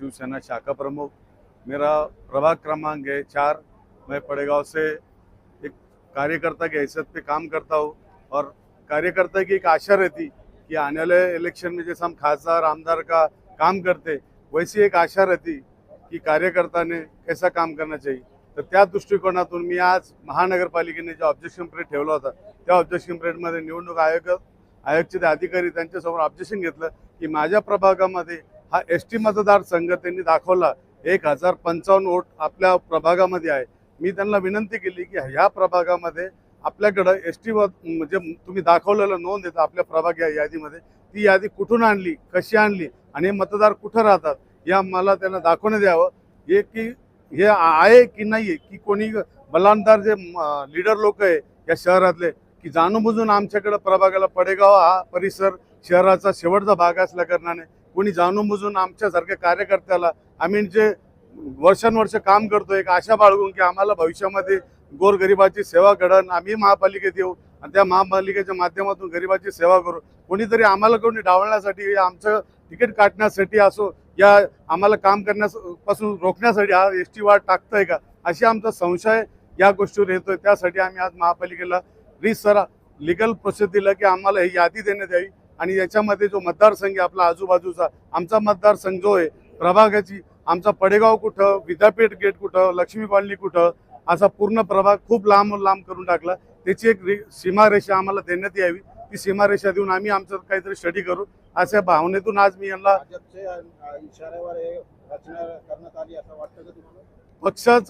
शिवसेना शाखा प्रमुख, मेरा प्रभाग क्रमांक है चार। मैं पड़ेगांव से एक कार्यकर्ता की हैसियत पे काम करता हूँ और कार्यकर्ता की एक आशा रहती कि आने वाले इलेक्शन में जैसे हम खासदार आमदार का काम करते, वैसी एक आशा रहती की कार्यकर्ता ने कैसा काम करना चाहिए। तर त्या दृष्टिकोनातून मी आज महानगरपालिकेने जे ऑब्जेक्शन पिरियड ठेवला होता त्या ऑब्जेक्शन पिरियडमध्ये निवडणूक आयोग आयोगचे ते अधिकारी त्यांच्यासमोर ऑब्जेक्शन घेतलं की माझ्या प्रभागामध्ये हा एस टी मतदारसंघ त्यांनी दाखवला एक हजार पंचावन्न वोट आपल्या प्रभागामध्ये आहे. मी त्यांना विनंती केली की ह्या प्रभागामध्ये आपल्याकडं एस टी म्हणजे तुम्ही दाखवलेलं नोंद येतं आपल्या प्रभाग या यादीमध्ये ती यादी कुठून आणली कशी आणली आणि हे मतदार कुठं राहतात या मला त्यांना दाखवण्यात द्यावं हे की हे आहे की नाही आहे की कोणी बलांदार जे लीडर लोक आहे या शहरातले की जाणूनबुजून आमच्याकडं प्रभागाला पडेगाव हा परिसर शहराचा शेवटचा भाग असल्या कारणाने कोणी जाणूनबुजून आमच्यासारख्या कार्यकर्त्याला आम्ही जे वर्षानुवर्ष काम करतो एक आशा बाळगून की आम्हाला भविष्यामध्ये गोरगरिबाची सेवा घडण आम्ही महापालिकेत येऊ आणि त्या महापालिकेच्या माध्यमातून गरिबाची सेवा करू. कोणीतरी आम्हाला कोणी डावलण्यासाठी आमचं तिकीट काटण्यासाठी असो या आम्हाला काम करण्यास पासून रोखण्यासाठी हा एस टी वाढ टाकतोय का? अशी आमचा संशय या गोष्टीवर येतोय. त्यासाठी आम्ही आज महापालिकेला रिसर लिगल प्रोसेस दिला की आम्हाला ही यादी देण्यात यावी आणि याच्यामध्ये जो मतदारसंघ आहे आपला आजूबाजूचा आमचा मतदारसंघ जो आहे प्रभागाची आमचा पडेगाव कुठं विद्यापीठ गेट कुठं लक्ष्मी कॉलनी कुठं असा पूर्ण प्रभाग खूप लांब लांब करून टाकला. त्याची एक रि- सीमारेषा आम्हाला देण्यात यावी. ती सीमारेषा देऊन आम्ही आमचं काहीतरी स्टडी करू. अशा भावनेतून आज मी यांना का पक्षाचा